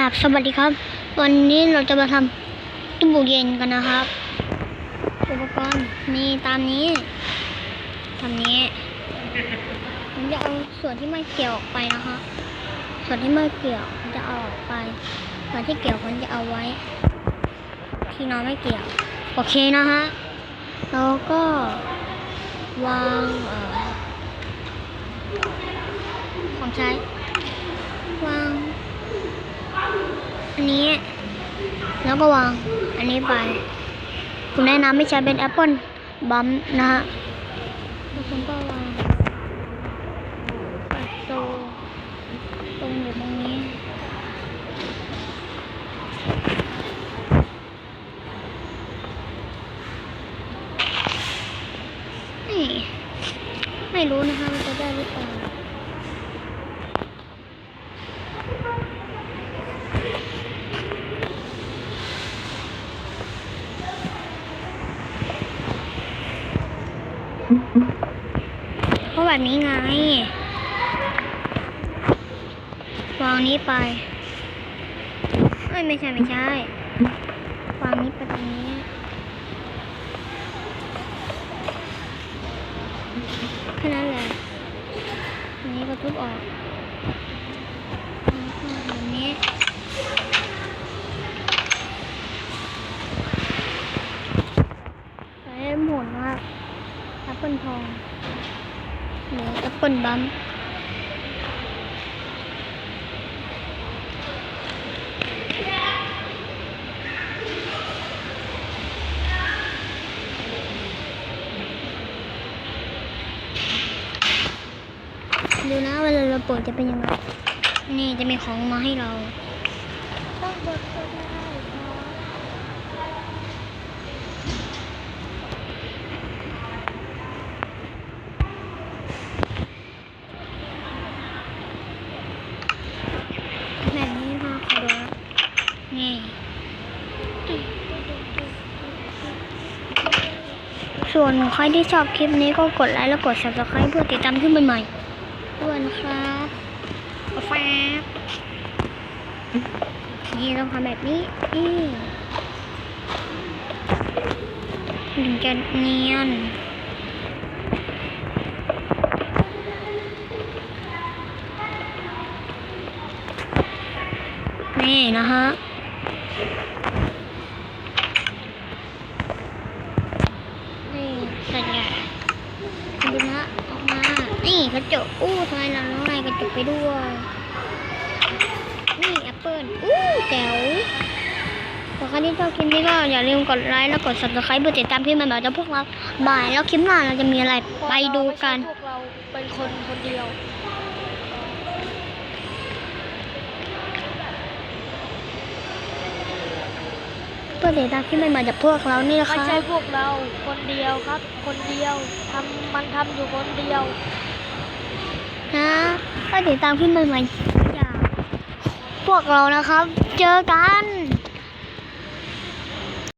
ราบสวัสดีครับ วันนี้เราจะมาทำตู้เย็นกันนะครับ อุปกรณ์มีตามนี้ตามนี้ผมจะเอาส่วนที่ไม่เกี่ยวออกไปนะคะส่วนที่ไม่เกี่ยวผมจะเอาออกไป ส่วนที่เกี่ยวผมจะเอาไว้ ที่น้องไม่เกี่ยวโอเคนะฮะแล้วก็วางเอ่อของใช้วาง อันนี้ แล้วก็วางอันนี้ไปคุณแนะนำไม่ใช้เป็นแอปเปิลบัมนะฮะแล้วคุณก็วางปัดโซตรงอยู่ตรงนี้นี่ไม่รู้นะคะว่าจะได้หรือเปล่า เพราะแบบนี้ไง วางนี้ไปเอ้ยไม่ใช่ไม่ใช่ วางนี้ไปตรงนี้แค่นั้นแหละอันนี้ก็ทุบออกแบบนี้ ใช้หมุนว่าแอป เปิลทองหรือแอปเปิลบัมดูนะเวลาเราเปิดจะเป็นยังไง นี่จะมีของมาให้เราต้องเปิดก็ได้ครับ แบบนี้ค่ะขอดูนะนี่ ส่วนใครที่ชอบคลิปนี้ก็กดไลค์และกด subscribe เพื่อติดตามคลิปใหม่ๆด้วยนะครับแฟบนี่ต้องทำแบบนี้นี่ถึงจะเนียนนี่นะฮะ นี่เสร็จแล้วดูนะออกมา นี่ กระจกอู้ทำไมเราต้องไล่กระจกไปด้วย นี่แอปเปิลอู้แจ๋วถ้าใครที่ชอบคลิปนี้ก็อย่าลืมกดไลค์และกด subscribe เพื่อติดตามคลิปใหม่ๆจากพวกเราบ่ายแล้วคลิปหน้าเราจะมีอะไรไปดูกัน พวกเราเป็นคนคนเดียว เพื่อติดตามคลิปใหม่ๆจากพวกเรานี่นะไม่คะ ใช่พวกเราคนเดียวครับ คนเดียวทำมันทำอยู่คนเดียว นะก็ติดตามคลิปใหม่ๆจากพวกเรานะครับ เจอกัน